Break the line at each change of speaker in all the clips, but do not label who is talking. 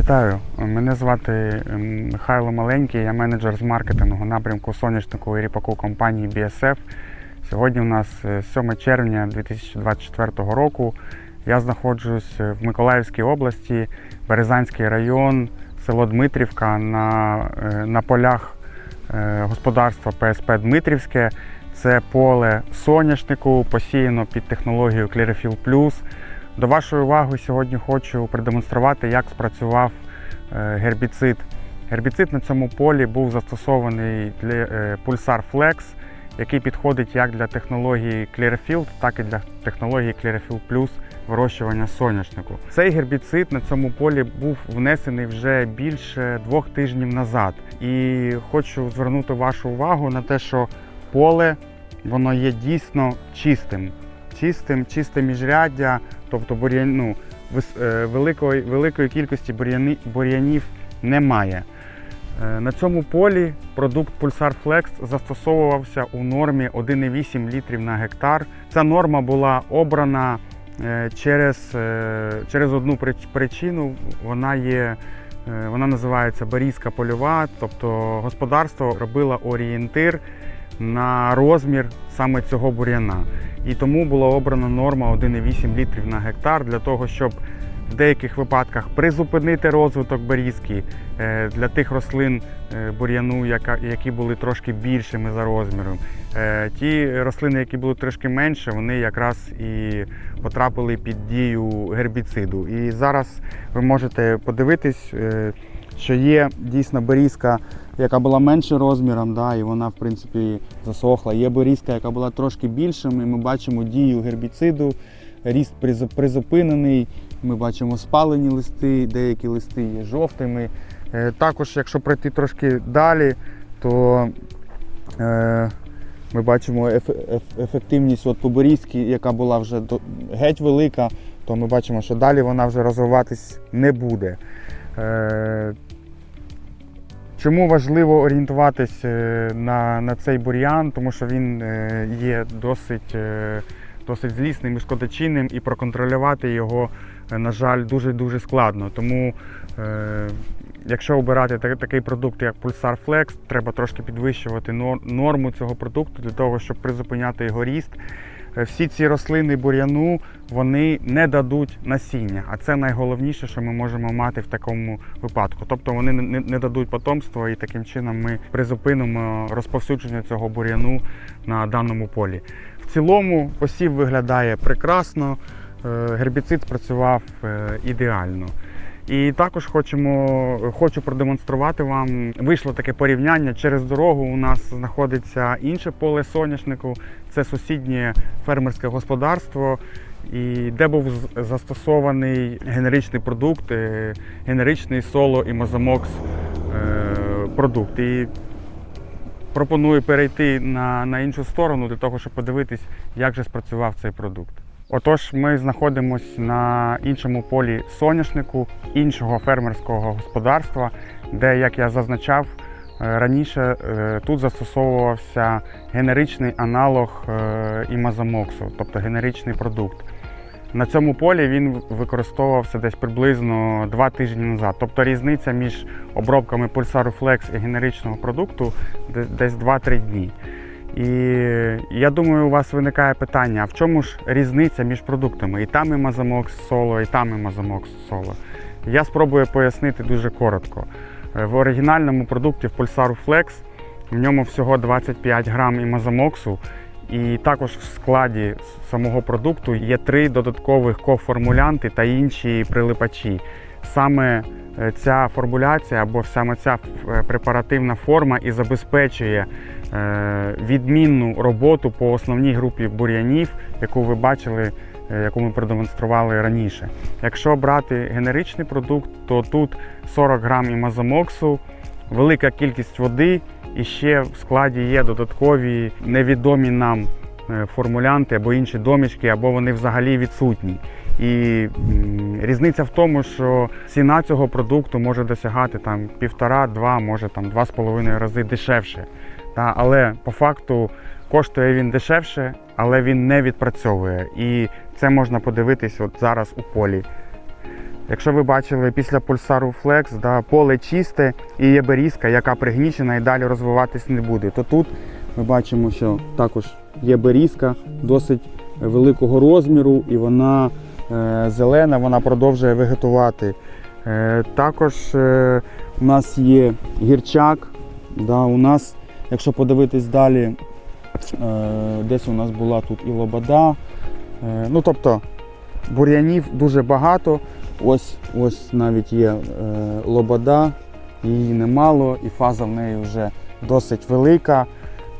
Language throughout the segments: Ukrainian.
Вітаю, мене звати ем, Михайло Маленький, я менеджер з маркетингу напрямку соняшнику ріпаку компанії BSF. Сьогодні у нас е, 7 червня 2024 року. Я знаходжусь в Миколаївській області, Березанський район, село Дмитрівка на, е, на полях е, господарства ПСП Дмитрівське. Це поле соняшнику, посіяно під технологією Clearfield Plus. До вашої уваги сьогодні хочу продемонструвати, як спрацював е, гербіцид. Гербіцид на цьому полі був застосований для е, Pulsar Flex, який підходить як для технології Clearfield, так і для технології Clearfield Plus вирощування соняшнику. Цей гербіцид на цьому полі був внесений вже більше двох тижнів назад. І хочу звернути вашу увагу на те, що поле воно є дійсно чистим. Чистим, чисте міжряддя, тобто бур'ян, ну, е, великої, великої кількості бур'янів немає. Е, На цьому полі продукт Pulsar Flex застосовувався у нормі 1,8 літрів на гектар. Ця норма була обрана е, через, через одну причину. Вона є. Вона називається Барізька польова, тобто господарство робило орієнтир на розмір саме цього бур'яна. І тому була обрана норма 1,8 літрів на гектар для того, щоб в деяких випадках призупинити розвиток берізки е, для тих рослин е, бур'яну, які були трошки більшими за розміром. Е, Ті рослини, які були трошки менше, вони якраз і потрапили під дію гербіциду. І зараз ви можете подивитись, що є дійсно берізка, яка була менше розміром, да, і вона в принципі засохла. Є берізка, яка була трошки більшим, і ми бачимо дію гербіциду, ріст призупинений. Ми бачимо спалені листи, деякі листи є жовтими. Е, Також, якщо пройти трошки далі, то е, ми бачимо еф- еф- ефективність от по берізці, яка була вже геть велика, то ми бачимо, що далі вона вже розвиватись не буде. Е, Чому важливо орієнтуватись е, на, на цей бур'ян? Тому що він е, є досить, досить злісним і шкодочинним, і проконтролювати його, на жаль, дуже-дуже складно. Тому, якщо обирати такий продукт, як Pulsar Flex, треба трошки підвищувати норму цього продукту для того, щоб призупиняти його ріст. Е, Всі ці рослини бур'яну вони не дадуть насіння, а це найголовніше, що ми можемо мати в такому випадку. Тобто вони не, дадуть потомство, і таким чином ми призупинимо розповсюдження цього бур'яну на даному полі. В цілому посів виглядає прекрасно, е, гербіцид спрацював е, ідеально. І також хочемо, хочу продемонструвати вам. Вийшло таке порівняння. Через дорогу у нас знаходиться інше поле соняшнику. Це сусіднє фермерське господарство, і де був застосований генеричний продукт, е, генеричний соло і мозамокс е, продукт. І пропоную перейти на, на іншу сторону для того, щоб подивитись, як же спрацював цей продукт. Отож, ми знаходимося на іншому полі соняшнику іншого фермерського господарства, де, як я зазначав, е, раніше е, тут застосовувався генеричний аналог е, імазомоксу, тобто генеричний продукт. На цьому полі він використовувався десь приблизно два тижні назад. Тобто різниця між обробками Pulsar Flex і генеричного продукту десь 2-3 дні. І я думаю, у вас виникає питання: а в чому ж різниця між продуктами? І там імазомокс соло, і там імазомокс соло. Я спробую пояснити дуже коротко. Е, В оригінальному продукті в Pulsar Flex в ньому всього 25 грам імазомоксу, і також в складі самого продукту є три додаткових коформулянти та інші прилипачі. Саме е, ця формуляція або саме ця е, препаративна форма і забезпечує е, відмінну роботу по основній групі бур'янів, яку ви бачили, яку ми продемонстрували раніше. Якщо брати генеричний продукт, то тут 40 грам імазомоксу, велика кількість води і ще в складі є додаткові невідомі нам формулянти або інші домішки, або вони взагалі відсутні. І різниця в тому, що ціна цього продукту може досягати там півтора-два, може там два з половиною рази дешевше. Та, але по факту коштує він дешевше, але він не відпрацьовує. І це можна подивитись от зараз у полі. Якщо ви бачили після пульсару Flex, да, поле чисте і є берізка, яка пригнічена і далі розвиватись не буде, то тут ми бачимо, що також є берізка досить великого розміру, і вона зелена, вона продовжує вегетувати. Е, також е, у нас є гірчак. Да, у нас, якщо подивитись далі, е, десь у нас була тут і лобода. Е, ну, тобто бур'янів дуже багато. Ось, ось навіть є е, лобода, її немало, і фаза в неї вже досить велика.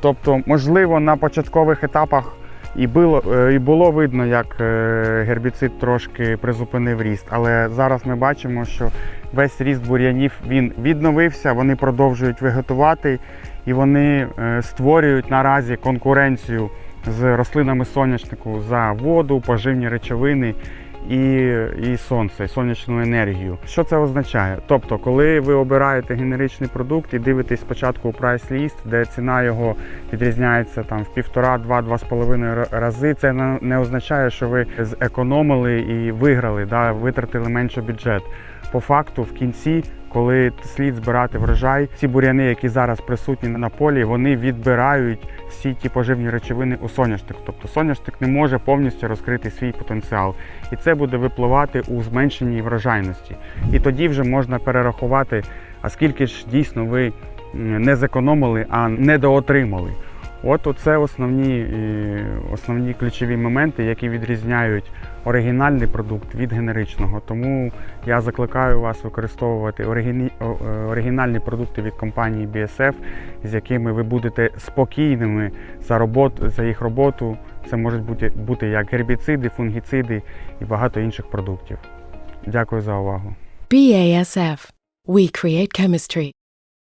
Тобто, можливо, на початкових етапах і було, е, і було видно, як е, гербіцид трошки призупинив ріст. Але зараз ми бачимо, що весь ріст бур'янів він відновився, вони продовжують вегетувати і вони е, створюють наразі конкуренцію з рослинами соняшнику за воду, поживні речовини і, і сонце, і сонячну енергію. Що це означає? Тобто, коли ви обираєте генеричний продукт і дивитесь спочатку у прайс-ліст, де ціна його відрізняється там в півтора, два, два з половиною ра- рази, це не означає, що ви зекономили і виграли, да, витратили менше бюджет. По факту, в кінці, коли слід збирати врожай, ці буряни, які зараз присутні на полі, вони відбирають всі ті поживні речовини у соняшник. Тобто соняшник не може повністю розкрити свій потенціал, і це буде випливати у зменшеній врожайності. І тоді вже можна перерахувати, а скільки ж дійсно ви не зекономили, а недоотримали. От оце основні, е, основні ключові моменти, які відрізняють оригінальний продукт від генеричного. Тому я закликаю вас використовувати оригіні- е, оригінальні продукти від компанії BSF, з якими ви будете спокійними за роботу, за їх роботу. Це можуть бути, бути як гербіциди, фунгіциди і багато інших продуктів. Дякую за увагу.
BASF. We create chemistry.